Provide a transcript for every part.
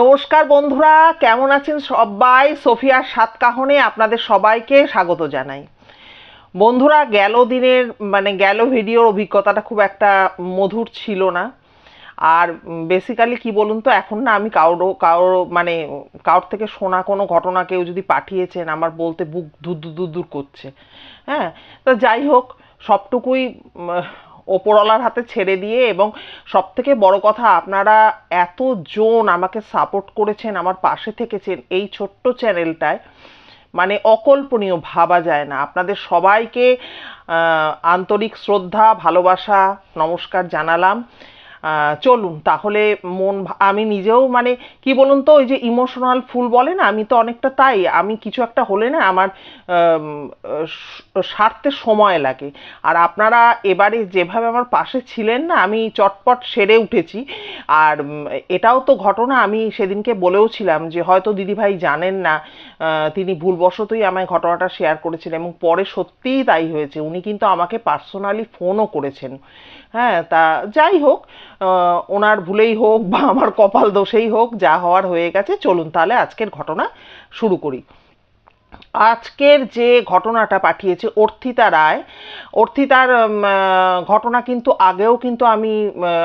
নমস্কার বন্ধুরা, কেমন আছেন সবাই? সোফিয়ার সাতকাহনে আপনাদের সবাইকে স্বাগত জানাই। বন্ধুরা, গেল দিনের মানে গেল ভিডিওর অভিজ্ঞতাটা খুব একটা মধুর ছিল না। আর বেসিক্যালি কি বলুন তো, এখন না আমি কারও কারও মানে কারোর থেকে শোনা কোনো ঘটনা কেউ যদি পাঠিয়েছেন, আমার বলতে বুক দূর দূর দূর করছে। হ্যাঁ তা যাই হোক, সবটুকুই ওপরওয়ালার হাতে ছেড়ে দিয়ে এবং সব থেকে বড় কথা, আপনারা এত এতজন আমাকে সাপোর্ট করেছেন, আমার পাশে থেকেছেন এই ছোট্ট চ্যানেলটায় মানে অকল্পনীয়, ভাবা যায় না। আপনাদের সবাইকে আন্তরিক শ্রদ্ধা, ভালোবাসা, নমস্কার জানালাম। চলুন। তাহলে মন আমি নিজেও মানে কি বলুন তো, ওই যে ইমোশনাল ফুল বলে না, আমি তো অনেকটা তাই। আমি কিছু একটা হলে না আমার সারতে সময় লাগে। আর আপনারা এবারে যেভাবে আমার পাশে ছিলেন না, আমি চটপট সেরে উঠেছি। আর এটাও তো ঘটনা, আমি সেদিনকে বলেও ছিলাম যে হয়তো দিদিভাই জানেন না তিনি ভুলবশতই আমায় ঘটনাটা শেয়ার করেছিলেন এবং পরে সত্যিই তাই হয়েছে। উনি কিন্তু আমাকে পার্সোনালি ফোনও করেছেন। হ্যাঁ তা যাই হোক ওনার ভুলেই হোক বা আমার কপাল দোষেই হোক, যা হওয়ার হয়ে গেছে, চলুন তাহলে আজকের ঘটনা শুরু করি। আজকের যে ঘটনাটা পাঠিয়েছে অর্থিতা রায়, অর্থিতার ঘটনা কিন্তু আগেও কিন্তু আমি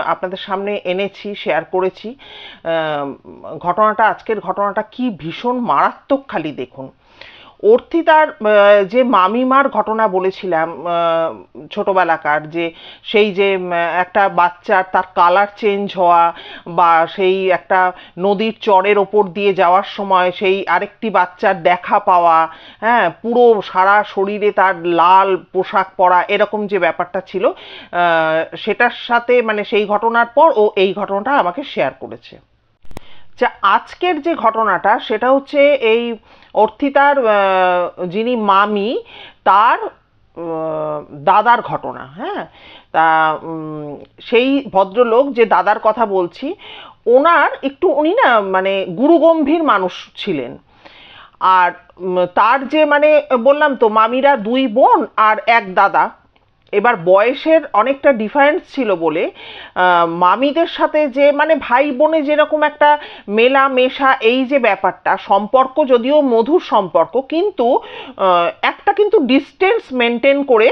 আপনাদের সামনে এনেছি শেয়ার করেছি। ঘটনাটা, আজকের ঘটনাটা কি ভীষণ মারাত্মক খালি দেখুন। অর্থিতার যে মামিমার ঘটনা বলেছিলাম ছোটবেলাকার, যে সেই যে একটা বাচ্চার তার কালার চেঞ্জ হওয়া বা সেই একটা নদীর চরের ওপর দিয়ে যাওয়ার সময় সেই আরেকটি বাচ্চার দেখা পাওয়া হ্যাঁ পুরো সারা শরীরে তার লাল পোশাক পরা এরকম যে ব্যাপারটা ছিল সেটার সাথে মানে সেই ঘটনার পর ও এই ঘটনাটা আমাকে শেয়ার করেছে। যা আজকের যে ঘটনাটা, সেটা হচ্ছে এই অর্থিতার যিনি মামি, তার দাদার ঘটনা হ্যাঁ? তা সেই ভদ্রলোক যে দাদার কথা বলছি, ওনার একটু উনি না মানে গুরুগম্ভীর মানুষ ছিলেন। আর তার যে মানে বললাম তো, মামিরা দুই বোন আর এক দাদা এবার বয়সের অনেকটা ডিফারেন্স ছিল বলে মামিদের সাথে যে মানে ভাই বোনে যেরকম একটা মেলা মেশা এই যে ব্যাপারটা, সম্পর্ক যদিও মধুর সম্পর্ক, কিন্তু একটা কিন্তু ডিস্টেন্স মেনটেন করে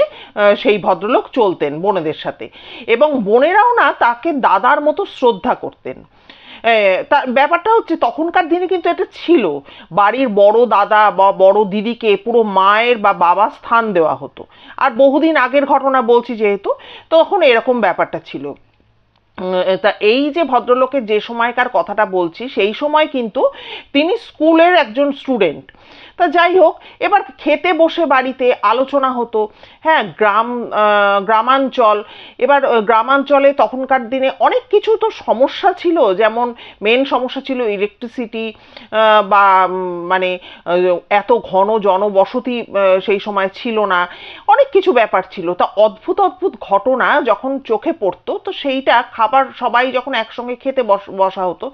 সেই ভদ্রলোক চলতেন বোনেদের সাথে। এবং বোনেরাও না তাকে দাদার মতো শ্রদ্ধা করতেন। এ, তা ব্যাপারটা হচ্ছে তখনকার দিনে কিন্তু এটা ছিল। বাড়ির বড় দাদা বা বড় দিদিকে পুরো মায়ের বা বাবা স্থান দেওয়া হতো। আর বহুদিন আগের ঘটনা বলছি যেহেতু তখন এরকম ব্যাপারটা ছিল। তা এই যে ভদ্রলোকের যে সময়কার কথাটা বলছি সেই সময় কিন্তু তিনি স্কুলের একজন স্টুডেন্ট। তা যাই হোক, এবার খেতে বসে বাড়িতে আলোচনা হতো। হ্যাঁ গ্রাম গ্রামাঞ্চল, এবার গ্রামাঞ্চলে তখনকার দিনে অনেক কিছু তো সমস্যা ছিল, যেমন মেন সমস্যা ছিল ইলেকট্রিসিটি বা মানে এত ঘন জনবসতি সেই সময় ছিল না। অনেক কিছু ব্যাপার ছিল। তা অদ্ভুত অদ্ভুত ঘটনা যখন চোখে পড়তো, তো সেইটা খাবার সবাই যখন একসঙ্গে খেতে বস- হতো,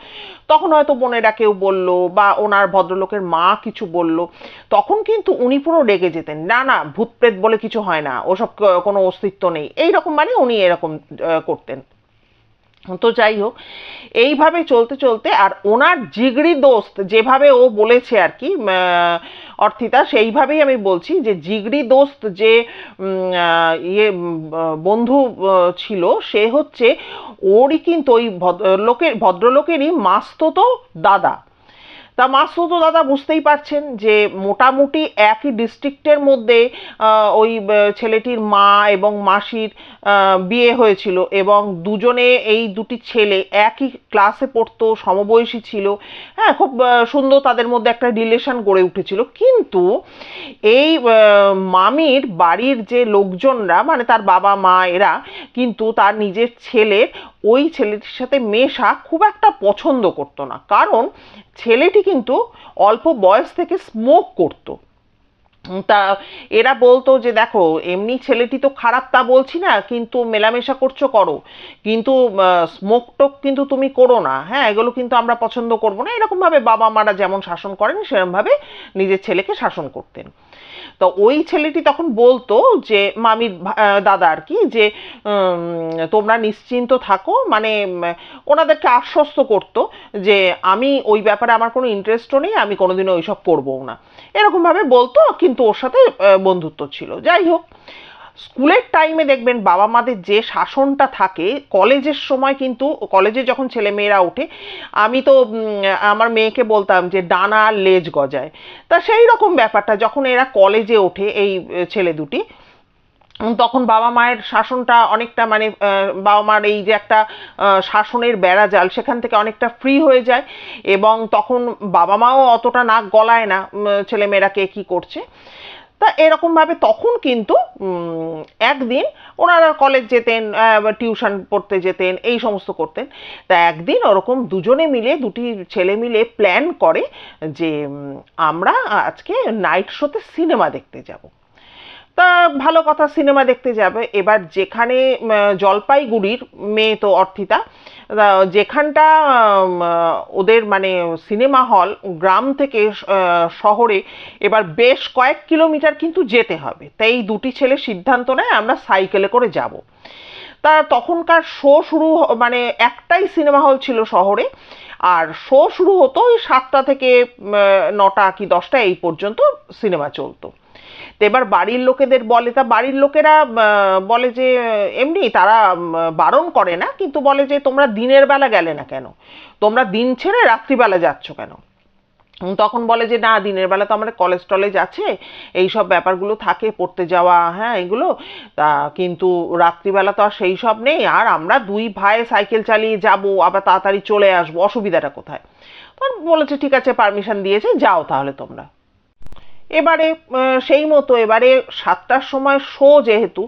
তখন হয়তো বোনেরা কেউ বলল বা ওনার ভদ্রলোকের মা কিছু বলল। তখন কিন্তু উনি পুরো রেগে যেতেন। না না ভূত প্রেত বলে কিছু হয় না, ওসব কোনো অস্তিত্ব নেই। এইরকম মানে উনি এরকম করতেন। তো যাই হোক, এইভাবে চলতে চলতে আর ওনার জিগড়ি দোস্ত যেভাবে ও বলেছে আর কি অর্থিতা, সেইভাবেই আমি বলছি যে জিগড়ি দোস্ত যে ইয়ে বন্ধু ছিল, সে হচ্ছে ওরই কিন্তু ওই ভদ্রলোকের ভদ্রলোকেরই মাস্ততো দাদা। তা মাসুদও দাদা বুঝতেই পারছেন যে মোটামুটি একই ডিস্ট্রিক্টের মধ্যে ওই ছেলেটির মা এবং মাসির বিয়ে হয়েছিল এবং দুজনে এই দুটি ছেলে একই ক্লাসে পড়তো, সমবয়সী ছিল। হ্যাঁ খুব সুন্দর তাদের মধ্যে একটা রিলেশন গড়ে উঠেছিল। কিন্তু এই মামির বাড়ির যে লোকজনরা মানে তার বাবা, মা, এরা, কিন্তু তার নিজের ছেলের ওই ছেলেটির সাথে মেশা খুব একটা পছন্দ করতো না। কারণ ছেলেটি কিন্তু অল্প বয়স থেকে স্মোক করতো। তা এরা বলতো যে, দেখো, এমনি ছেলেটি তো খারাপ তা বলছি না, কিন্তু মেলামেশা করছ করো। কিন্তু স্মোক টোক কিন্তু তুমি করো না। হ্যাঁ এগুলো কিন্তু আমরা পছন্দ করব না। এরকমভাবে বাবা মারা যেমন শাসন করেন সেরকম ভাবে নিজের ছেলেকে শাসন করতেন। তো ওই ছেলেটি তখন বলতো যে, মামির দাদা আর কি, যে তোমরা নিশ্চিন্ত থাকো। মানে ওনাদেরকে আশ্বস্ত করতো যে, আমি ওই ব্যাপারে আমার কোনো ইন্টারেস্টও নেই, আমি কোনোদিনও ওইসব করব না। এরকমভাবে বলতো, কিন্তু ওর সাথে বন্ধুত্ব ছিল। যাই হোক স্কুলের টাইমে দেখবেন বাবা মাদের যে শাসনটা থাকে, কলেজের সময় কিন্তু, কলেজে যখন ছেলে মেয়েরা ওঠে, আমি তো আমার মেয়েকে বলতাম যে ডানা লেজ গজায়। তা সেই রকম ব্যাপারটা, যখন এরা কলেজে ওঠে এই ছেলে দুটি, তখন বাবা মায়ের শাসনটা অনেকটা মানে বাবা মার এই যে একটা শাসনের বেড়া জাল সেখান থেকে অনেকটা ফ্রি হয়ে যায় এবং তখন বাবা মাও অতটা নাক গলায় না ছেলেমেয়েরা কে কী করছে। তা এরকমভাবে তখন কিন্তু একদিন ওনারা কলেজ যেতেন টিউশন পড়তে যেতেন, এই সমস্ত করতেন। তা একদিন ওরকম দুজনে মিলে, দুটি ছেলে মিলে প্ল্যান করে যে আমরা আজকে নাইট শোতে সিনেমা দেখতে যাব। তা ভালো কথা সিনেমা দেখতে যাবে। এবার যেখানে জলপাইগুড়ির মেয়ে তো অর্থিতা যেখানটা ওদের মানে সিনেমা হল গ্রাম থেকে শহরে এবার বেশ কয়েক কিলোমিটার কিন্তু যেতে হবে। তাই দুটি ছেলে সিদ্ধান্ত নেয়, আমরা সাইকেলে করে যাব। তা তখনকার শো শুরু মানে একটাই সিনেমা হল ছিল শহরে। আর শো শুরু হতো ওই সাতটা থেকে নটা কি দশটা এই পর্যন্ত সিনেমা চলতো। তো এবার বাড়ির লোকেদের বলে, তা বাড়ির লোকেরা বলে যে, এমনি তারা বারণ করে না, কিন্তু বলে যে, তোমরা দিনের বেলা গেলে না কেন? তোমরা দিন ছেড়ে রাত্রিবেলা যাচ্ছ কেন? তখন বলে যে, না, দিনের বেলা তো আমাদের কলেজ টলেজ আছে এই সব ব্যাপারগুলো থাকে, পড়তে যাওয়া হ্যাঁ এগুলো, তা কিন্তু রাত্রিবেলা তো আর সেই সব নেই, আর আমরা দুই ভাই সাইকেল চালিয়ে যাব, আবার তাড়াতাড়ি চলে আসব, অসুবিধাটা কোথায়? তখন বলেছে, ঠিক আছে পারমিশন দিয়েছে, যাও তাহলে তোমরা। এবারে সেই মতো এবারে সাতটার সময় শো যেহেতু,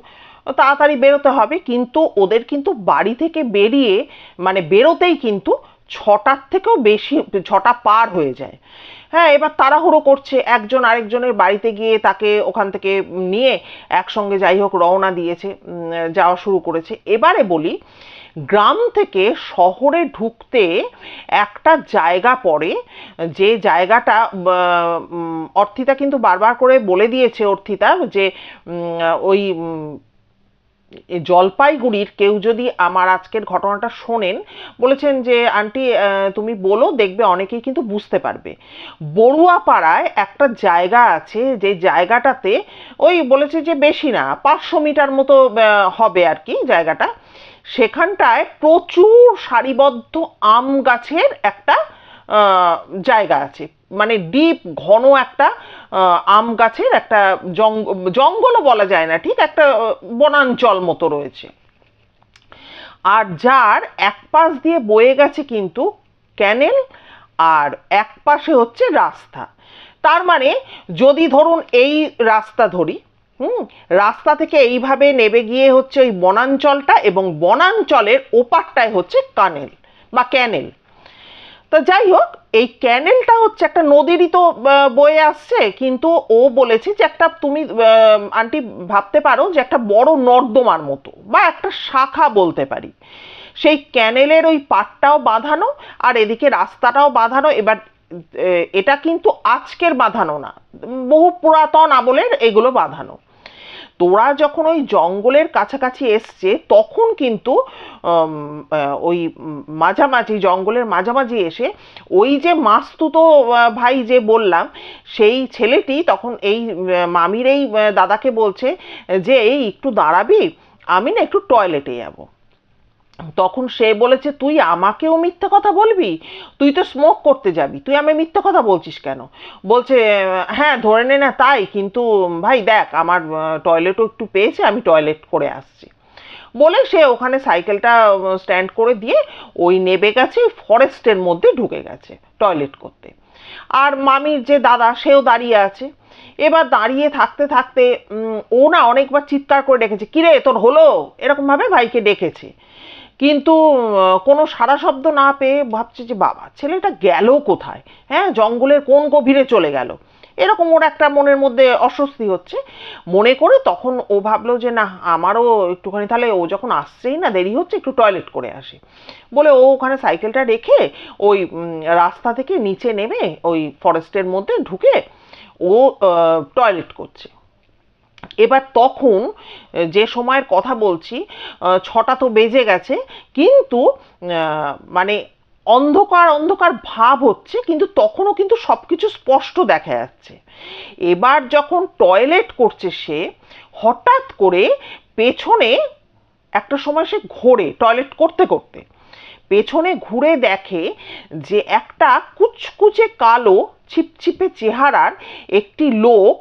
তাড়াতাড়ি বেরোতে হবে। কিন্তু ওদের কিন্তু বাড়ি থেকে বেরিয়ে মানে বেরোতেই কিন্তু ছটার থেকেও বেশি, ছটা পার হয়ে যায়। হ্যাঁ এবার তাড়াহুড়ো করছে। একজন আরেকজনের বাড়িতে গিয়ে তাকে ওখান থেকে নিয়ে একসঙ্গে যাই হোক রওনা দিয়েছে যাওয়া শুরু করেছে। এবারে বলি গ্রাম থেকে শহরে ঢুকতে একটা জায়গা পড়ে। যে জায়গাটা অর্থিতা কিন্তু বারবার করে বলে দিয়েছে অর্থিতা যে ওই জলপাইগুড়ির কেউ যদি আমার আজকের ঘটনাটা শোনেন, বলেছেন যে, আন্টি তুমি বলো, দেখবে অনেকেই কিন্তু বুঝতে পারবে। বড়ুয়াপাড়ায় একটা জায়গা আছে, যে জায়গাটাতে ওই বলেছে যে, বেশি না, পাঁচশো মিটার মতো হবে আর কি জায়গাটা। সেখানটায় প্রচুর সারিবদ্ধ আম গাছের একটা জায়গা আছে। মানে ডিপ, ঘন একটা আম গাছের একটা জঙ্গলও বলা যায় না, ঠিক? একটা বনাঞ্চল মতো রয়েছে। আর যার এক পাশ দিয়ে বয়ে গেছে কিন্তু ক্যানেল, আর এক পাশে হচ্ছে রাস্তা। তার মানে যদি ধরুন এই রাস্তা ধরি হুম, রাস্তা থেকে এইভাবে নেবে গিয়ে হচ্ছে ওই বনাঞ্চলটা এবং বনাঞ্চলের ওপারটায় হচ্ছে কানেল বা ক্যানেল। তো যাই হোক, এই ক্যানেলটা হচ্ছে একটা নদীরই তো বয়ে আসছে, কিন্তু ও বলেছে যে একটা তুমি আন্টি ভাবতে পারো যে একটা বড় নর্দমার মতো বা একটা শাখা বলতে পারি। সেই ক্যানেলের ওই পাটটাও বাঁধানো আর এদিকে রাস্তাটাও বাঁধানো। এবার এটা কিন্তু আজকের বাঁধানো না। বহু পুরাতন আমলের এগুলো বাঁধানো। তোরা যখন ওই জঙ্গলের কাছাকাছি এসছে, তখন কিন্তু ওই মাঝামাঝি, জঙ্গলের মাঝামাঝি এসে ওই যে মাস্তুতো ভাই যে বললাম, সেই ছেলেটি তখন এই মামির এই দাদাকে বলছে যে, এই, একটু দাঁড়াবি, আমি না একটু টয়লেটে যাব। তখন সে বলেছে, তুই আমাকেও মিথ্যে কথা বলবি? তুই তো স্মোক করতে যাবি। তুই আমি মিথ্যে কথা বলছিস কেন? বলছে হ্যাঁ ধরে নে না তাই, কিন্তু ভাই দেখ, আমার টয়লেটও একটু পেয়েছে, আমি টয়লেট করে আসছি। বলে সে ওখানে সাইকেলটা স্ট্যান্ড করে দিয়ে ওই নেবে গেছে ফরেস্টের মধ্যে ঢুকে গেছে টয়লেট করতে। আর মামির যে দাদা, সেও দাঁড়িয়ে আছে। এবার দাঁড়িয়ে থাকতে থাকতে ও না অনেকবার চিৎকার করে ডেকেছে, কিরে, তোর হলো? এরকমভাবে ভাইকে ডেকেছে। কিন্তু কোনো সারা শব্দ না পেয়ে ভাবছে যে, বাবা, ছেলেটা গেল কোথায়? হ্যাঁ জঙ্গলের কোন গভীরে চলে গেল? এরকম ওর একটা মনের মধ্যে অস্বস্তি হচ্ছে। মনে করে তখন ও ভাবলো যে, না, আমারও একটুখানি, তাহলে ও যখন আসছেই না, দেরি হচ্ছে, একটু টয়লেট করে আসি। বলে ও ওখানে সাইকেলটা রেখে ওই রাস্তা থেকে নিচে নেমে ওই ফরেস্টের মধ্যে ঢুকে ও টয়লেট করছে। এবার তখন যে সময়ের কথা বলছি ছটা তো বেজে গেছে, কিন্তু মানে অন্ধকার অন্ধকার ভাব হচ্ছে, কিন্তু তখনও কিন্তু সব কিছু স্পষ্ট দেখা যাচ্ছে। এবার যখন টয়লেট করছে সে, হঠাৎ করে পেছনে একটা সময় সে ঘোরে, টয়লেট করতে করতে। পেছনে ঘুরে দেখে যে একটা কুচকুচে কালো, ছিপছিপে চেহারার একটি লোক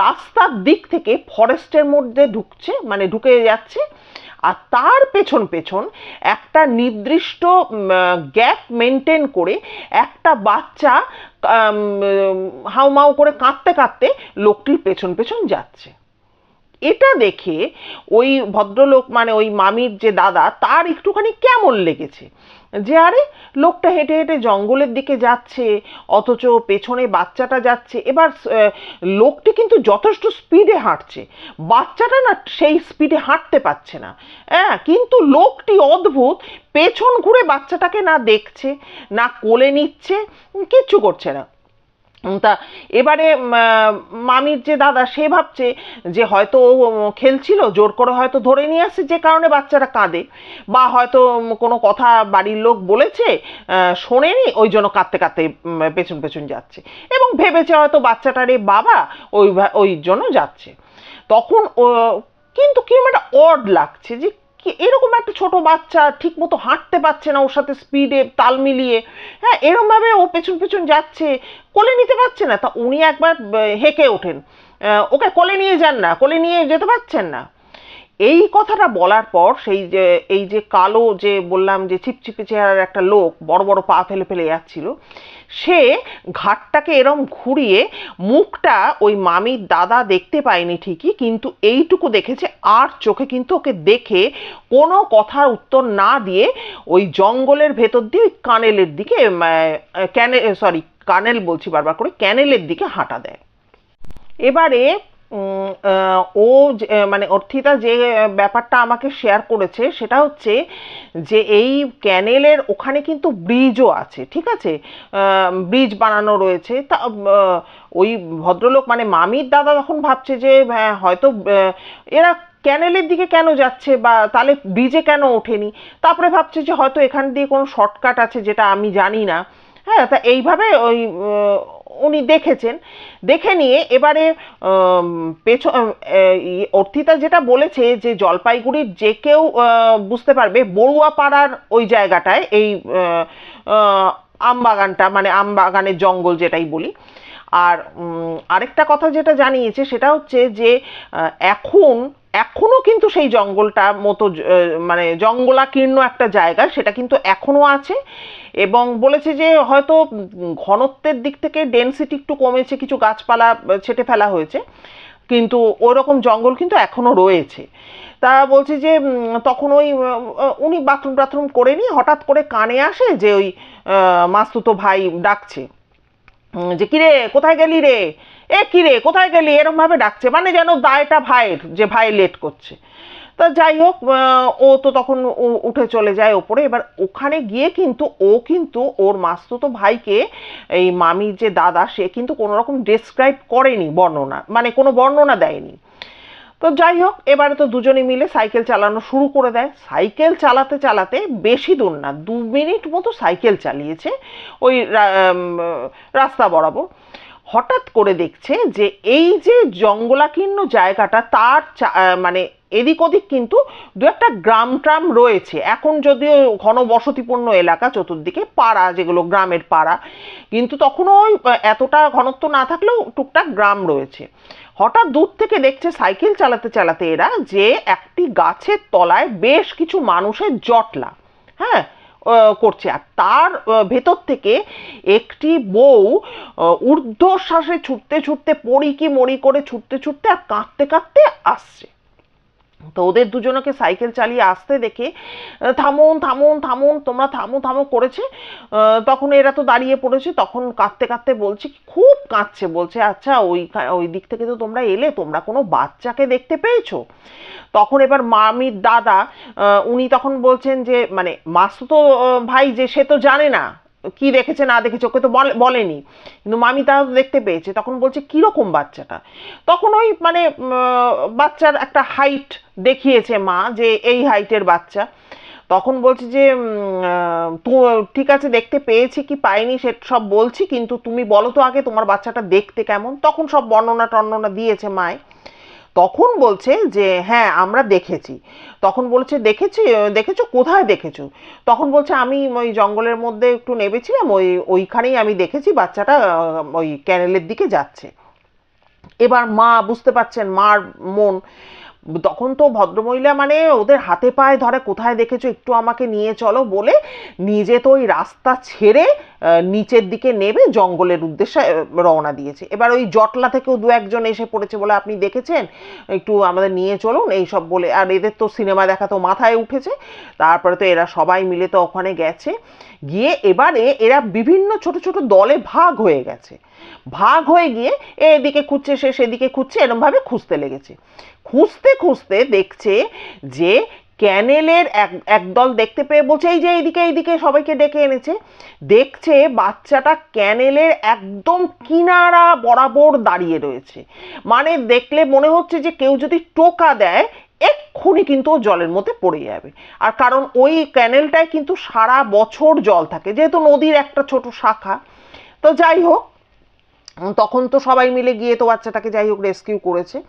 রাস্তার দিক থেকে ফরেস্টের মধ্যে ঢুকছে মানে ঢুকে যাচ্ছে। আর তার পেছন পেছন একটা নির্দিষ্ট গ্যাপ মেনটেন করে একটা বাচ্চা হাউমাউ করে কাঁদতে কাঁদতে লোকটির পেছন পেছন যাচ্ছে। এটা দেখে ওই ভদ্রলোক মানে ওই মামির যে দাদা, তার একটুখানি কেমন লেগেছে? যে আরে, লোকটা হেঁটে হেঁটে জঙ্গলের দিকে যাচ্ছে, অথচ পেছনে বাচ্চাটা যাচ্ছে। এবার লোকটি কিন্তু যথেষ্ট স্পিডে হাঁটছে। বাচ্চাটা না সেই স্পিডে হাঁটতে পারছে না। হ্যাঁ কিন্তু লোকটি অদ্ভুত, পেছন ঘুরে বাচ্চাটাকে না দেখছে, না কোলে নিচ্ছে, কিচ্ছু করছে না। তা এবারে মামির যে দাদা, সে ভাবছে যে হয়তো ও খেলছিল, জোর করে হয়তো ধরে নিয়ে আসছে যে কারণে বাচ্চাটা কাঁদে। বা হয়তো কোনো কথা বাড়ির লোক বলেছে শোনেনি, ওই জন্য কাঁদতে কাঁদতে পেছন পেছন যাচ্ছে। এবং ভেবেছে হয়তো বাচ্চাটারে বাবা, ওই ওই জন্য যাচ্ছে। তখন কিন্তু কীরকম একটা অড লাগছে যে কি, এরকম একটা ছোট বাচ্চা ঠিক মতো হাঁটতে পারছে না ওর সাথে স্পিডে তাল মিলিয়ে। হ্যাঁ এরমভাবে ও পেছন পেছন যাচ্ছে, কোলে নিতে পারছে না। তা উনি একবার হেঁকে ওঠেন। ওকে কোলে নিয়ে যান না, কোলে নিয়ে যেতে পারছেন না। এই কথাটা বলার পর সেই যে, এই যে কালো যে বললাম যে ছিপছিপে চেহারার একটা লোক বড় বড় পা ফেলে ফেলে যাচ্ছিল, সে ঘাটটাকে এরম ঘুরিয়ে মুখটা ওই মামির দাদা দেখতে পায়নি ঠিকই, কিন্তু এইটুকু দেখেছে আর চোখে কিন্তু ওকে দেখে কোনো কথার উত্তর না দিয়ে ওই জঙ্গলের ভেতর দিয়ে ওই কানেলের দিকে ক্যানে সরি কানেল বলছি বারবার করে, ক্যানেলের দিকে হাঁটা দেয়। এবারে ও মানে অর্থিতা যে ব্যাপারটা আমাকে শেয়ার করেছে সেটা হচ্ছে যে এই ক্যানেলের ওখানে কিন্তু ব্রিজও আছে ঠিক আছে? ব্রিজ বানানো রয়েছে। তা ওই ভদ্রলোক মানে মামির দাদা তখন ভাবছে যে হ্যাঁ, হয়তো এরা ক্যানেলের দিকে কেন যাচ্ছে বা তাহলে ব্রিজে কেন ওঠেনি? তারপরে ভাবছে যে হয়তো এখান দিয়ে কোনো শর্টকাট আছে যেটা আমি জানি না। হ্যাঁ তা এইভাবে ওই উনি দেখেছেন। দেখে নিয়ে এবারে ই- অর্থিতা যেটা বলেছে যে জলপাইগুড়ির যে কেউ বুঝতে পারবে বড়ুয়া পাড়ার ওই জায়গাটায় এই আমবাগানটা মানে আমবাগানের জঙ্গল যেটাই বলি। আর আরেকটা কথা যেটা জানিয়েছে সেটা হচ্ছে যে এখন এখনও কিন্তু সেই জঙ্গলটা মতো মানে জঙ্গলাকীর্ণ একটা জায়গা, সেটা কিন্তু এখনও আছে। এবং বলেছে যে হয়তো ঘনত্বের দিক থেকে ডেনসিটি একটু কমেছে, কিছু গাছপালা ছেটে ফেলা হয়েছে। কিন্তু ওই রকম জঙ্গল কিন্তু এখনও রয়েছে। তা বলছে যে তখন ওই উনি বাথরুম টাথরুম করে নিয়ে হঠাৎ করে কানে আসে যে ওই মাস্তুতো ভাই ডাকছে। যে কিরে, কোথায় গেলি রে? এ কিরে, কোথায় গেলি? এরমভাবে ডাকছে। মানে যেন দায়টা ভাইয়ের, যে ভাই লেট করছে। তা যাই হোক ও তো তখন উঠে চলে যায় ওপরে। এবার ওখানে গিয়ে কিন্তু ও কিন্তু ওর মাস্তুতো ভাইকে, এই মামির যে দাদা, সে কিন্তু কোনো রকম ডেসক্রাইব করেনি, বর্ণনা। মানে কোনো বর্ণনা দেয়নি। তো যাই হোক, এবারে তো দুজনে মিলে সাইকেল চালানো শুরু করে দেয়। সাইকেল চালাতে চালাতে বেশি দূর না, দু মিনিট মতো সাইকেল চালিয়েছে ওই রাস্তা বরাবর। হঠাৎ করে দেখছে যে এই যে জঙ্গলাকীর্ণ জায়গাটা, তার মানে এদিক ওদিক কিন্তু দু একটা গ্রাম ট্রাম রয়েছে। এখন যদিও ঘন বসতিপূর্ণ এলাকা চতুর্দিকে পাড়া, যেগুলো গ্রামের পাড়া, কিন্তু তখনও ওই এতটা ঘনত্ব না থাকলেও টুকটাক গ্রাম রয়েছে। হঠাৎ দূর থেকে দেখছে সাইকেল চালাতে চালাতে এরা যে একটি গাছের তলায় বেশ কিছু মানুষের জটলা হ্যাঁ করছে। আর তার ভেতর থেকে একটি বউ ঊর্ধ্বশ্বাসে ছুটতে ছুটতে পড়ি কি মরি করে ছুটতে ছুটতে আর কাঁদতে কাঁদতে আসছে। তো ওদের দুজনকে সাইকেল চালিয়ে আসতে দেখে থামুন থামুন থামুন, তোমরা থামো থামো করেছে। তখন এরা তো দাঁড়িয়ে পড়েছে, তখন কাঁদতে কাঁদতে বলছে খুব কাঁদছে, বলছে আচ্ছা ওই ওই দিক থেকে তো তোমরা এলে, তোমরা কোনো বাচ্চাকে দেখতে পেয়েছ? তখন এবার মামির দাদা উনি তখন বলছেন যে মানে মাসুতো তো ভাই যে, সে তো জানে না। কি দেখেছে, না দেখেছে, ওকে তো বলে- বলেনি। কিন্তু মামি তো দেখতে পেয়েছে, তখন বলছে, কীরকম বাচ্চাটা? তখন ওই মানে বাচ্চার একটা হাইট দেখিয়েছে মা, যে এই হাইটের বাচ্চা। তখন বলছে যে ঠিক আছে, দেখতে পেয়েছি কি পাইনি, সে সব বলছি, কিন্তু তুমি বলো তো আগে তোমার বাচ্চাটা দেখতে কেমন? তখন সব বর্ণনা টর্ণনা দিয়েছে মায়। তখন বলছে যে হ্যাঁ আমরা দেখেছি। তখন বলছে, দেখেছি? দেখেছ? কোথায় দেখেছ? তখন বলছে, আমি ওই জঙ্গলের মধ্যে একটু নেবেছিলাম ওই, ওইখানেই আমি দেখেছি বাচ্চাটা ওই ক্যানেলের দিকে যাচ্ছে। এবার মা বুঝতে পারছেন, মার মন তখন তো ভদ্রমহিলা মানে ওদের হাতে পায়ে ধরে, কোথায় দেখেছ? একটু আমাকে নিয়ে চলো বলে নিজে তো ওই রাস্তা ছেড়ে নিচের দিকে নেবে জঙ্গলের উদ্দেশ্যে রওনা দিয়েছে। এবার ওই জটলা থেকেও দু একজন এসে পড়েছে বলে আপনি দেখেছেন? একটু আমাদের নিয়ে চলুন এইসব বলে। আর এদের তো সিনেমা দেখা তো মাথায় উঠেছে। তারপরে তো এরা সবাই মিলে তো ওখানে গেছে। গিয়ে এবারে এরা বিভিন্ন ছোট ছোট দলে ভাগ হয়ে গেছে। ভাগ হয়ে গিয়ে এদিকে খুঁজছে, সে সেদিকে খুঁজছে, এরমভাবে খুঁজতে লেগেছে। খুঁজতে খুঁজতে দেখছে যে ক্যানেলের এক, একদল দেখতে পেয়ে বলছে, এই যে এইদিকে এইদিকে সবাইকে ডেকে এনেছে। দেখছে বাচ্চাটা ক্যানেলের একদম কিনারা বরাবর দাঁড়িয়ে রয়েছে। মানে দেখলে মনে হচ্ছে যে কেউ যদি টোকা দেয়, এক্ষুনি কিন্তু ও জলের মধ্যে পড়ে যাবে। আর কারণ ওই ক্যানেলটায় কিন্তু সারা বছর জল থাকে, যেহেতু নদীর একটা ছোট শাখা। তো যাই হোক তখন তো সবাই মিলে গিয়ে তো বাচ্চাটাকে যাই হোক রেস্কিউ করেছে।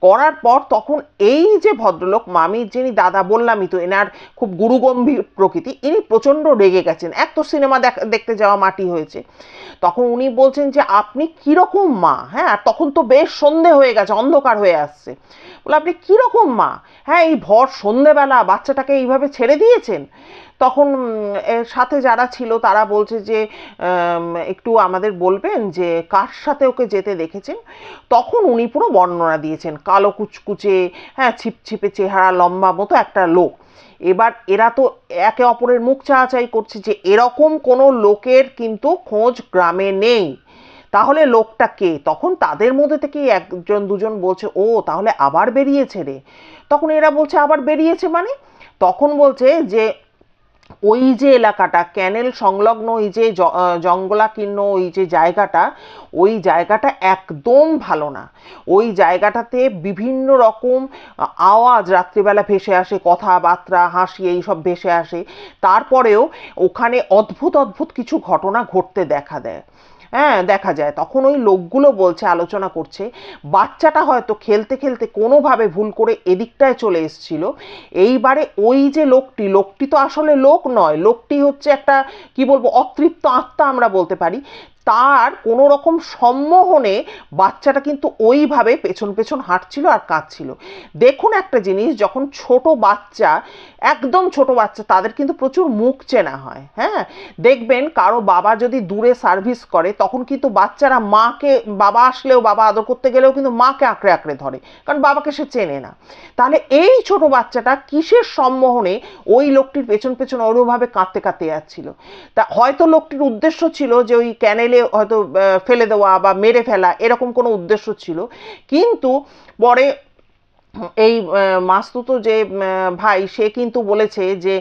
করার পর তখন এই যে ভদ্রলোক, মামির যিনি দাদা বললামই তো, এনার খুব গুরুগম্ভীর প্রকৃতি, ইনি প্রচণ্ড রেগে গেছেন। এক তো সিনেমা দেখতে যাওয়া মাটি হয়েছে। তখন উনি বলছেন যে, আপনি কীরকম মা? হ্যাঁ আর তখন তো বেশ সন্ধে হয়ে গেছে, অন্ধকার হয়ে আসছে। বলে, আপনি কীরকম মা? হ্যাঁ এই ভর সন্ধেবেলা বাচ্চাটাকে এইভাবে ছেড়ে দিয়েছেন? তখন সাথে যারা ছিল তারা বলছে যে একটু আমাদের বলবেন যে, কার সাথে ওকে যেতে দেখেছেন? তখন উনি পুরো বর্ণনা দিয়েছেন, কালো কুচকুচে হ্যাঁ ছিপছিপে চেহারা, লম্বা মতো একটা লোক। এবার এরা তো একে অপরের মুখ চাওয়াচাই করছে যে, এরকম কোনো লোকের কিন্তু খোঁজ গ্রামে নেই। তাহলে লোকটা কে? তখন তাদের মধ্যে থেকে একজন, দুজন বলছে, ও, তাহলে আবার বেরিয়েছে রে। তখন এরা বলছে, আবার বেরিয়েছে মানে? তখন বলছে যে ওই যে এলাকাটা, ক্যানেল সংলগ্ন ওই যে জঙ্গলাকীর্ণ ওই যে জায়গাটা, ওই জায়গাটা একদম ভালো না। ওই জায়গাটাতে বিভিন্ন রকম আওয়াজ রাত্রিবেলা ভেসে আসে, কথাবার্তা, হাসি এইসব ভেসে আসে। তারপরেও ওখানে অদ্ভুত অদ্ভুত কিছু ঘটনা ঘটতে দেখা দেয়। হ্যাঁ দেখা যায়। তখন ওই লোকগুলো বলছে, আলোচনা করছে। বাচ্চাটা হয়তো খেলতে খেলতে কোনোভাবে ভুল করে এদিকটায় চলে এসেছিল। এইবারে ওই যে লোকটি লোকটি তো আসলে লোক নয়। লোকটি হচ্ছে একটা, কি বলব, অতৃপ্ত আত্মা আমরা বলতে পারি। তার কোনো রকম সম্মোহনে বাচ্চাটা কিন্তু ওইভাবে পেছন পেছন হাঁটছিল আর কাঁদছিল। দেখুন একটা জিনিস, যখন ছোট বাচ্চা, একদম ছোট বাচ্চা, তাদের কিন্তু প্রচুর মুখ চেনা হয় হ্যাঁ? দেখবেন কারও বাবা যদি দূরে সার্ভিস করে, তখন কিন্তু বাচ্চারা মাকে, বাবা আসলেও, বাবা আদর করতে গেলেও কিন্তু মাকে আঁকড়ে আঁকড়ে ধরে, কারণ বাবাকে সে চেনে না। তাহলে এই ছোট বাচ্চাটা কিসের সম্মোহনে ওই লোকটির পেছন পেছন ওরভাবে কাঁদতে কাঁদতে যাচ্ছিল? তা হয়তো লোকটির উদ্দেশ্য ছিল যে ওই ক্যানেলে হয়তো ফেলে দেওয়া বা মেরে ফেলা এরকম কোনো উদ্দেশ্য ছিল। কিন্তু পরে এই মাসতুতো যে ভাই, সে কিন্তু বলেছে যে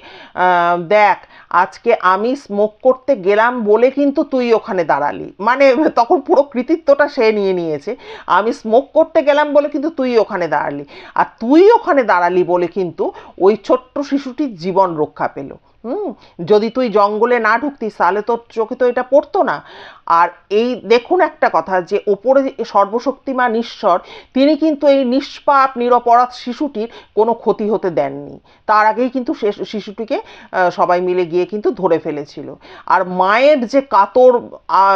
দেখ, আজকে আমি স্মোক করতে গেলাম বলে কিন্তু তুই ওখানে দাঁড়ালি। মানে তখন পুরো কৃতিত্বটা সে নিয়ে নিয়েছে। আমি স্মোক করতে গেলাম বলে কিন্তু তুই ওখানে দাঁড়ালি। আর তুই ওখানে দাঁড়ালি বলে কিন্তু ওই ছোট্ট শিশুটির জীবন রক্ষা পেল। হুম? যদি তুই জঙ্গলে না ঢুকতিস, তাহলে তোর চোখে তো এটা পড়তো না। আর এই দেখুন একটা কথা যে ওপরে সর্বশক্তিমান ঈশ্বর, তিনি কিন্তু এই নিষ্পাপ, নিরপরাধ শিশুটির কোনো ক্ষতি হতে দেননি। তার আগেই কিন্তু সে শিশুটিকে সবাই মিলে গিয়ে কিন্তু ধরে ফেলেছিল। আর মায়ের যে কাতর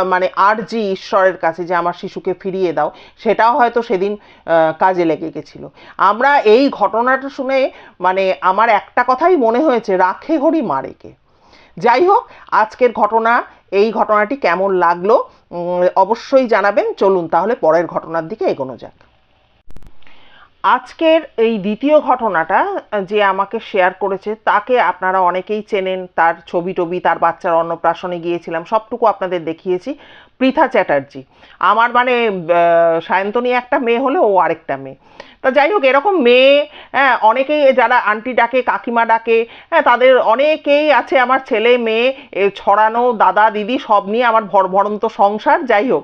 মানে আরজি ঈশ্বরের কাছে যে আমার শিশুকে ফিরিয়ে দাও, সেটাও হয়তো সেদিন কাজে লেগে গেছিল। আমরা এই ঘটনাটা শুনে মানে আমার একটা কথাই মনে হয়েছে, রাখে হরি মারেকে। যাই হোক, আজকের ঘটনা এই ঘটনাটি কেমন লাগল অবশ্যই জানাবেন। চলুন তাহলে পরের ঘটনার দিকে এগোনো যাক। আজকের এই দ্বিতীয় ঘটনাটা যে আমাকে শেয়ার করেছে, তাকে আপনারা অনেকেই চেনেন। তার ছবি টবি, তার বাচ্চার অন্নপ্রাশনে গিয়েছিলাম, সবটুকু আপনাদের দেখিয়েছি। পৃথা চ্যাটার্জি। আমার মানে সায়ন্তনী একটা মেয়ে হলে ও আরেকটা মেয়ে। তা যাই হোক, এরকম মেয়ে হ্যাঁ অনেকেই যারা আন্টি ডাকে, কাকিমা ডাকে হ্যাঁ তাদের অনেকেই আছে আমার ছেলে মেয়ে ছড়ানো দাদা দিদি সব নিয়ে আমার ভর ভরন্ত সংসার। যাই হোক,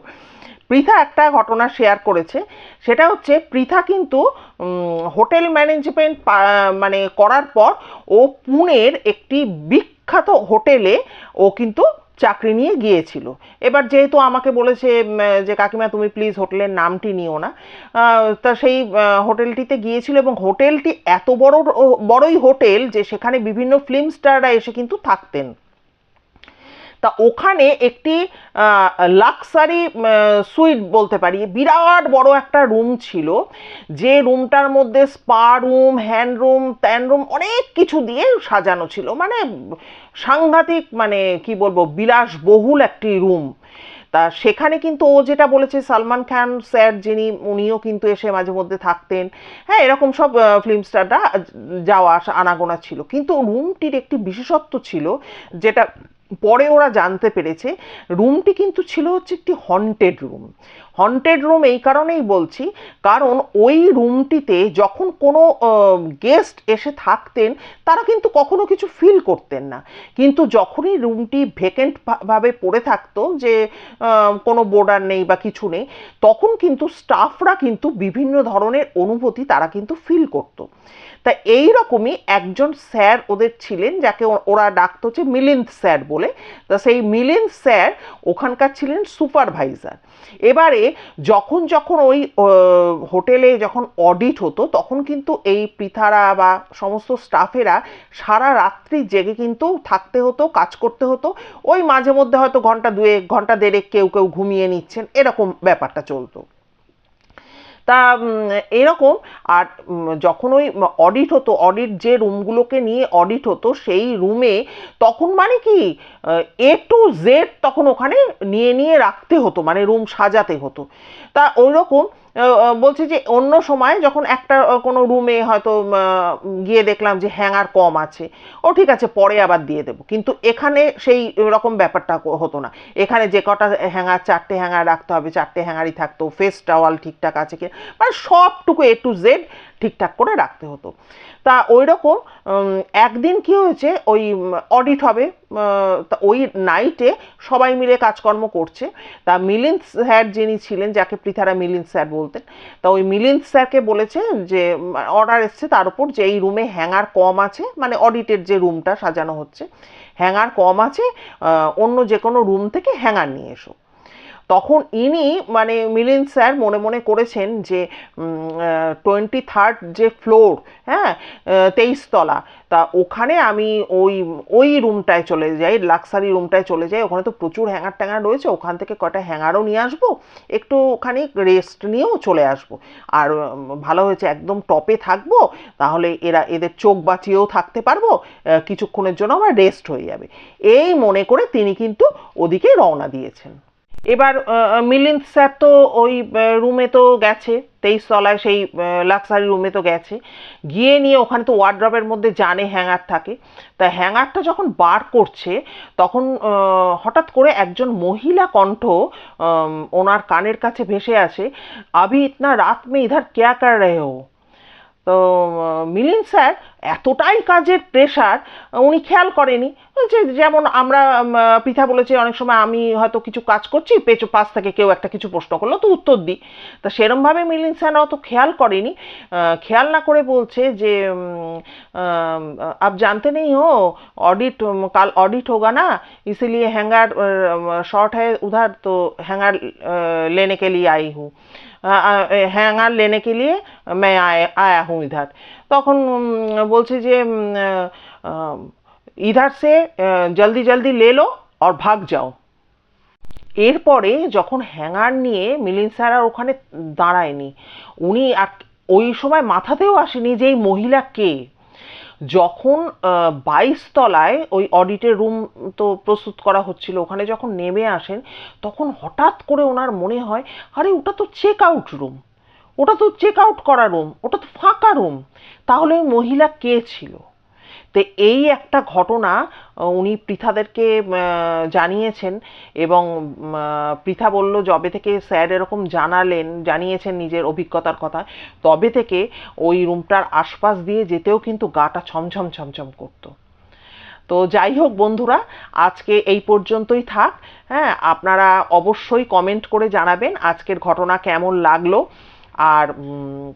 পৃথা একটা ঘটনা শেয়ার করেছে। সেটা হচ্ছে পৃথা কিন্তু হোটেল ম্যানেজমেন্ট মানে করার পর ও পুনের একটি বিখ্যাত হোটেলে ও কিন্তু চাকরি নিয়ে গিয়েছিল। এবার যেহেতু আমাকে বলেছে যে কাকিমা তুমি প্লিজ হোটেলের নামটি নিও না তা সেই হোটেলটিতে গিয়েছিল এবং হোটেলটি এত বড় বড়ই হোটেল যে সেখানে বিভিন্ন ফিল্ম স্টাররা এসে কিন্তু থাকতেন। তা ওখানে একটি লাক্সারি সুইট বলতে পারি, বিরাট বড় একটা রুম ছিল, যে রুমটার মধ্যে স্পা রুম হ্যান্ড রুম ত্যান রুম অনেক কিছু দিয়ে সাজানো ছিল। মানে সাংঘাতিক মানে কি বলব, বিলাসবহুল একটি রুম তা সেখানে কিন্তু ও যেটা বলেছে, সালমান খান স্যার যিনি, উনিও কিন্তু এসে মাঝে মধ্যে থাকতেন। হ্যাঁ এরকম সব ফিল্ম স্টাররা যাওয়া, আসা, আনাগোনা ছিল। কিন্তু রুমটির একটি বিশেষত্ব ছিল, যেটা পরে ওরা জানতে পেরেছে, রুমটি কিন্তু ছিল হচ্ছে একটি হন্টেড রুম হন্টেড রুম এই কারণেই বলছি, কারণ ওই রুমটিতে যখন কোনো গেস্ট এসে থাকতেন, তারা কিন্তু কখনো কিছু ফিল করতেন না। কিন্তু যখনই রুমটি ভেকেন্ট ভাবে পড়ে থাকতো যে কোনো বোর্ডার নেই বা কিছু নেই, তখন কিন্তু স্টাফরা কিন্তু বিভিন্ন ধরনের অনুভূতি তারা কিন্তু ফিল করতো। তা এই রকমই একজন স্যার ওদের ছিলেন, যাকে ওরা ডাকতো হচ্ছে মিলিন্দ স্যার বলে। তা সেই মিলিন্দ স্যার ওখানকার ছিলেন সুপারভাইজার। এবারে যখন যখন ওই হোটেলে যখন অডিট হতো, তখন কিন্তু এই পৃথারা বা সমস্ত স্টাফেরা সারা রাত্রি জেগে কিন্তু থাকতে হতো, কাজ করতে হতো। ওই মাঝে মধ্যে হয়তো ঘণ্টা দুয়েক, ঘণ্টা দেড়েক কেউ কেউ ঘুমিয়ে নিচ্ছেন, এরকম ব্যাপারটা চলতো। তা এরকম। আর যখন ওই অডিট হতো অডিট যে রুমগুলোকে নিয়ে অডিট হতো, সেই রুমে তখন মানে কি এ টু জেড তখন ওখানে নিয়ে নিয়ে রাখতে হতো মানে রুম সাজাতে হতো। তা ওই রকম বলছে যে অন্য সময় যখন একটা কোনো রুমে হয়তো গিয়ে দেখলাম যে হ্যাঙ্গার কম আছে, ও ঠিক আছে, পরে আবার দিয়ে দেবো। কিন্তু এখানে সেই রকম ব্যাপারটা হতো না। এখানে যে কটা হ্যাঙ্গার চারটে হ্যাঙ্গার রাখতে হবে, চারটে হ্যাঙ্গারই থাকতো ফেস টাওয়াল ঠিকঠাক আছে কি মানে সবটুকু এ টু জেড ঠিকঠাক করে রাখতে হতো। তা ওই রকম একদিন কি হয়েছে, ওই অডিট হবে তা ওই নাইটে সবাই মিলে কাজকর্ম করছে। তা মিলিন্দ স্যার যিনি ছিলেন, যাকে পৃথারা মিলিন্দ স্যার বলতেন, তা ওই মিলিন্দ স্যারকে বলেছে যে অর্ডার এসছে তার উপর যে এই রুমে হ্যাঙ্গার কম আছে মানে অডিটের যে রুমটা সাজানো হচ্ছে হ্যাঙ্গার কম আছে অন্য যে কোনো রুম থেকে হ্যাঙ্গার নিয়ে এসো। তখন ইনি মানে মিলিন স্যার মনে মনে করেছেন যে টোয়েন্টি থার্ড যে ফ্লোর হ্যাঁ তেইশতলা, তা ওখানে আমি ওই ওই রুমটায় চলে যাই লাক্সারি রুমটায় চলে যাই। ওখানে তো প্রচুর হ্যাঙ্গার ট্যাঙ্গার রয়েছে, ওখান থেকে কটা হ্যাঙ্গারও নিয়ে আসব, একটু ওখানে রেস্ট নিয়েও চলে আসব। আর ভালো হয়েছে, একদম টপে থাকব, তাহলে এরা, এদের চোখ বাঁচিয়েও থাকতে পারব কিছুক্ষণের জন্য আমার রেস্ট হয়ে যাবে। এই মনে করে তিনি কিন্তু ওদিকে রওনা দিয়েছেন। এবার মিলিন্দ স্যার তো ওই রুমে তো গেছে তেইশ তলায় সেই লাক্সারি রুমে তো গেছে। গিয়ে নিয়ে ওখানে তো ওয়ার্ড্রবের মধ্যে জানে হ্যাঙ্গার থাকে। তা হ্যাঙ্গারটা যখন বার করছে তখন হঠাৎ করে একজন মহিলা কণ্ঠ ওনার কানের কাছে ভেসে আসে আবি ইতনা রাত মে ইধার ক্যা কর রে হো? তো আহ, মিলিন্দ স্যার এতটাই কাজের প্রেশার উনি খেয়াল করেনি যে যেমন আমরা উম, আহ, পিঠা বলেছে অনেক সময় আমি হয়তো কিছু কাজ করছি পেছু পাশ থেকে কেউ একটা কিছু প্রশ্ন করলো তো উত্তর দিই তা সেরমভাবে মিলিন্দ স্যার অত খেয়াল করেনি আহ, খেয়াল না করে বলছে যে উম, আহ, आप जानते नहीं हो ऑडिट कल ऑडिट होगा ना इसीलिए हैंगर शॉर्ट है उधर तो हैंगर लेने के लिए आई हूँ हैंगार लेने के लिए मैं आया आया हूँ इधर তখন বলছে যে ইধার সে জলদি জলদি লে লো আর ভাগ যাও। এরপরে যখন হ্যাঙ্গার নিয়ে মিলিন স্যার আর ওখানে দাঁড়ায়নি, উনি ওই সময় মাথাতেও আসেনি যে এই মহিলা কে। যখন বাইশ তলায় ওই অডিটের রুম তো প্রস্তুত করা হচ্ছিল, ওখানে যখন নেমে আসেন, তখন হঠাৎ করে ওনার মনে হয়, আরে ওটা তো চেক আউট রুম ওটা তো চেক আউট করা রুম ওটা তো ফাঁকা রুম তাহলে ওই মহিলা কে ছিল? তো এই একটা ঘটনা উনি পৃথাদেরকে জানিয়েছেন এবং পৃথা বলল, যবে থেকে স্যার এরকম জানালেন, জানিয়েছেন নিজের অভিজ্ঞতার কথা, তবে থেকে ওই রুমটার আশপাশ দিয়ে যেতেও কিন্তু গাটা ছমছম ছমছম করতো। তো যাই হোক বন্ধুরা, আজকে এই পর্যন্তই থাক। হ্যাঁ আপনারা অবশ্যই কমেন্ট করে জানাবেন আজকের ঘটনা কেমন লাগল। a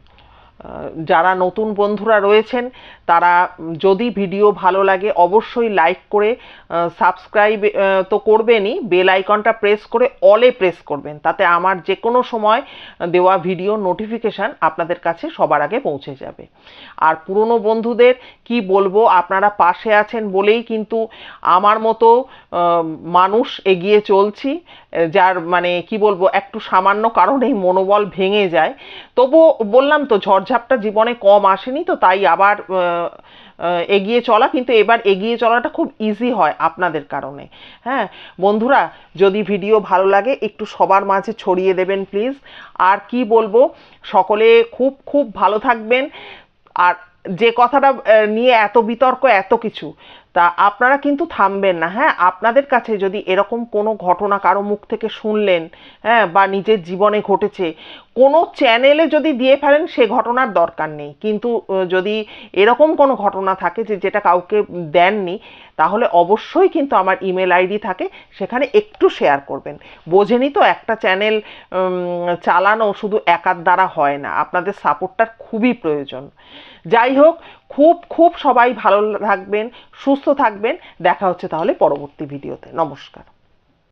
যারা নতুন বন্ধুরা রয়েছেন, তারা যদি ভিডিও ভালো লাগে, অবশ্যই লাইক করে সাবস্ক্রাইব তো করবেনই। বেল আইকনটা প্রেস করে অলে প্রেস করবেন। তাতে আমার যে কোনো সময় দেওয়া ভিডিও নোটিফিকেশান আপনাদের কাছে সবার আগে পৌঁছে যাবে। আর পুরনো বন্ধুদের কি বলব, আপনারা পাশে আছেন বলেই কিন্তু আমার মতো মানুষ এগিয়ে চলছি, যার মানে কি বলব, একটু সামান্য কারণেই মনোবল ভেঙে যায়। তবুও বললাম তো ঝড়ঝাপটা জীবনে কম আসেনি, তো তাই আবার এগিয়ে চলা। কিন্তু এবার এগিয়ে চলাটা খুব ইজি হয় আপনাদের কারণে। হ্যাঁ বন্ধুরা, যদি ভিডিও ভালো লাগে, একটু সবার মাঝে ছড়িয়ে দেবেন প্লিজ আর কি বলব, সকলে খুব খুব ভালো থাকবেন। আর যে কথাটা নিয়ে এত বিতর্ক, এত কিছু। তা আপনারা কিন্তু থামবেন না হ্যাঁ? আপনাদের কাছে যদি এরকম কোনো ঘটনা কারও মুখ থেকে শুনলেন হ্যাঁ বা নিজের জীবনে ঘটেছে, কোনো চ্যানেলে যদি দিয়ে ফেলেন, সে ঘটনার দরকার নেই। কিন্তু যদি এরকম কোনো ঘটনা থাকে যে, যেটা কাউকে দেননি, তাহলে অবশ্যই কিন্তু আমার ইমেল আইডি থাকে, সেখানে একটু শেয়ার করবেন। বোঝেনি তো একটা চ্যানেল চালানো শুধু একার দ্বারা হয় না, আপনাদের সাপোর্টটার খুবই প্রয়োজন। যাই হোক, খুব খুব সবাই ভালো থাকবেন সুস্থ থাকবেন। দেখা হচ্ছে তাহলে পরবর্তী ভিডিওতে। নমস্কার।